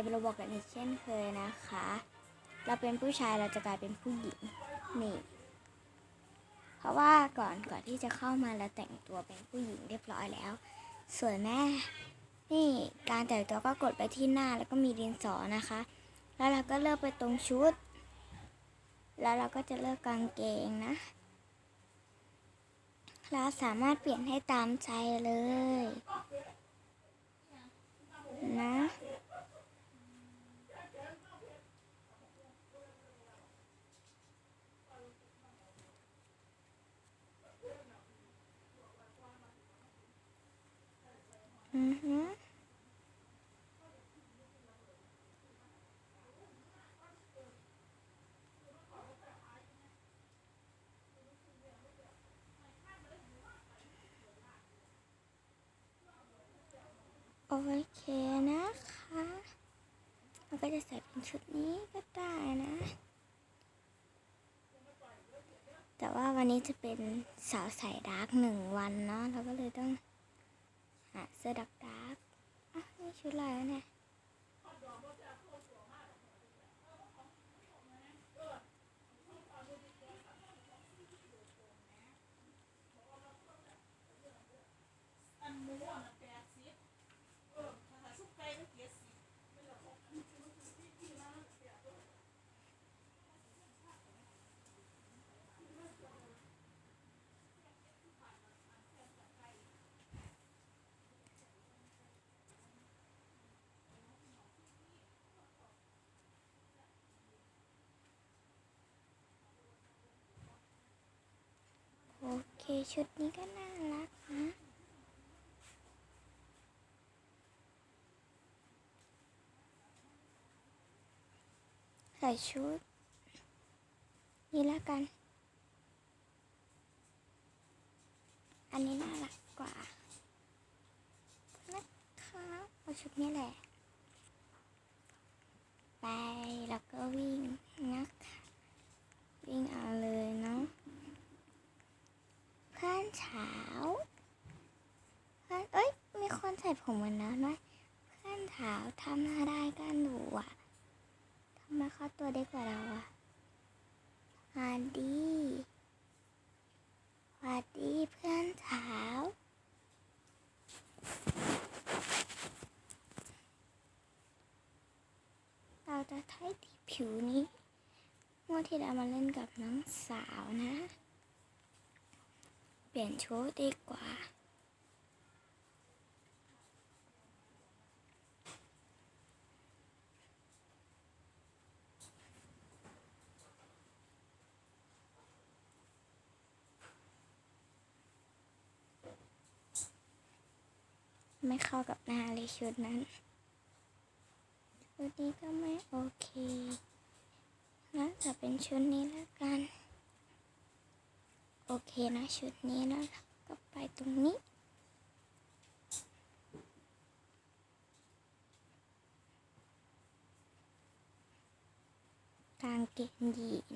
มเราบอกกันอีกเช่นเคยนะคะ เราเป็นผู้ชายเราจะกลายเป็นผู้หญิงนี่ เพราะว่าก่อนก่อนที่จะเข้ามาเราแต่งตัวเป็นผู้หญิงเรียบร้อยแล้ว ส่วนแม่นี่การแต่งตัวก็กดไปที่หน้าแล้วก็มีดินสอนะคะ แล้วเราก็เลือกไปตรงชุด แล้วเราก็จะเลือกกางเกงนะ เราสามารถเปลี่ยนให้ตามใจเลย นะ อือฮึโอเคนะคะ มันก็จะใส่เป็นชุดนี้ก็ได้นะ แต่ว่าวันนี้จะเป็นสาวใส่ดาร์กหนึ่งวันเนาะ เราก็เลยต้อง อะเสื้อดักดักอะนี่ชุดอะไรเนี่ย ชุดนี้ก็น่ารักนะ ใส่ชุด นี่ละกัน อันนี้น่ารักกว่า นะคะเอาชุดนี้แหละ ไปแล้วก็วิ่งนะคะ วิ่งเอาเลยเนาะ เพื่อนเช้าเพื่อนเอ้ย มีคนใส่ผมเหมือนนั้นไหมเพื่อนเช้าทำอะไรกันอยู่อะทำไมเขาตัวเด็กกว่าเราอะสวัสดีสวัสดีเพื่อนเช้าเราจะใช้ที่ผิวนี้เมื่อที่เรามาเล่นกับน้องสาวนะ ปลี่ยนชุดดีกว่า ไม่เข้ากับหน้าเลยชุดนั้น ชุดนี้ก็ไม่โอเคงั้นจะเป็นชุดนี้แล้วกัน โอเคนะชุดนี้แล้วก็ไปตรงนี้ กางเกงยีน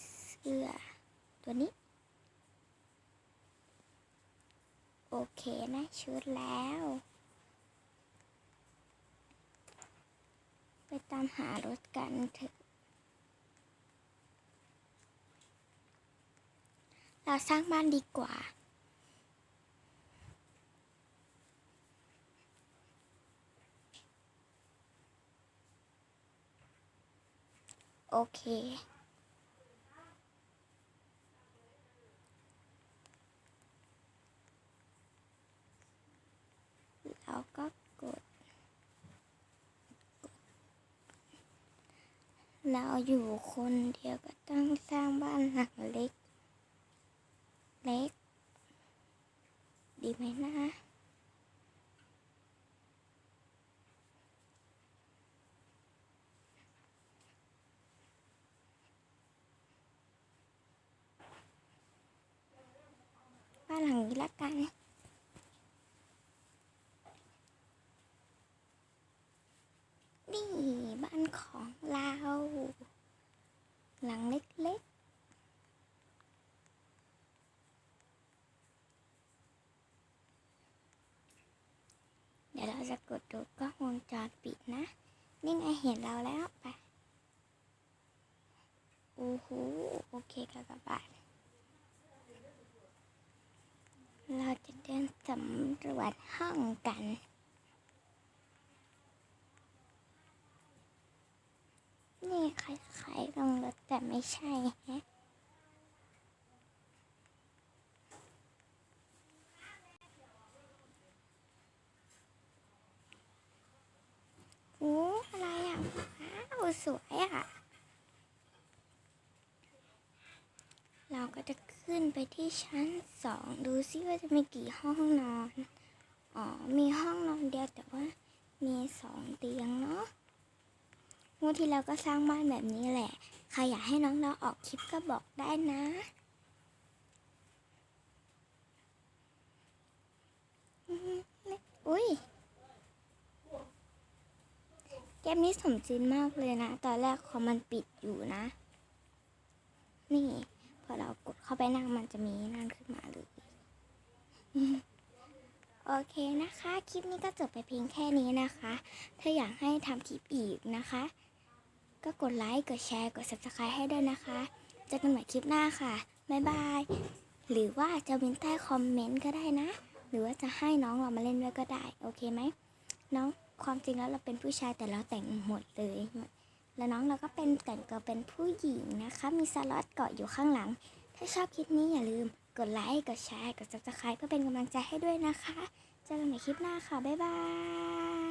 เสื้อตัวนี้ โอเคนะชุดแล้วไปตามหารถกันเถอะ เราสร้างบ้านดีกว่า โอเค เราก็กด เราอยู่คนเดียวก็ต้องสร้างบ้านหลังเล็ก เล็ก ดีไหมนะ บ้านหลังนี้ละกันนี่บ้านของเรา หลังเล็กๆ เดี๋ยวเรา จะกดดูกล้องวงจรปิดนะ นี่ไงเห็นเราแล้วไปโอ้โหโอเคกากบาทเราจะเดินสำรวจห้องกัน นี่คล้ายๆลงรถแต่ไม่ใช่แฮะ โอ้อะไรอะ ว้าว สวยอะ เราก็จะขึ้นไปที่ชั้นสองดูซิว่าจะมีกี่ห้องนอน อ๋อ มีห้องนอนเดียวแต่ว่ามีสองเตียงเนาะงวดที่เราก็สร้างบ้านแบบนี้แหละ ใครอยากให้น้องเราออกคลิปก็บอกได้นะอืมอุ้ย เกมนี้สมจริงมากเลยนะ ตอนแรกคอมมันปิดอยู่นะ นี่ พอเรากดเข้าไปนั่งมันจะมีนั่นขึ้นมาเลย โอเคนะคะ คลิปนี้ก็จบไปเพียงแค่นี้นะคะ ถ้าอยากให้ทำคลิปอีกนะคะ ก็กดไลค์ กดแชร์ กด subscribe ให้ด้วยนะคะ เจอกันใหม่คลิปหน้าค่ะ บ๊ายบาย หรือว่าจะเว้นใต้คอมเมนต์ก็ได้นะ หรือว่าจะให้น้องเรามาเล่นด้วยก็ได้ โอเคไหม น้อง ความจริงแล้วเราเป็นผู้ชายแต่เราแต่งหมดเลย แล้วน้องเราก็เป็นแต่งตัวเป็นผู้หญิงนะคะ มีสล็อตเกาะอยู่ข้างหลัง ถ้าชอบคลิปนี้อย่าลืมกดไลค์กดแชร์กด subscribe เพื่อเป็นกำลังใจให้ด้วยนะคะ เจอกันใหม่คลิปหน้าค่ะ บ๊ายบาย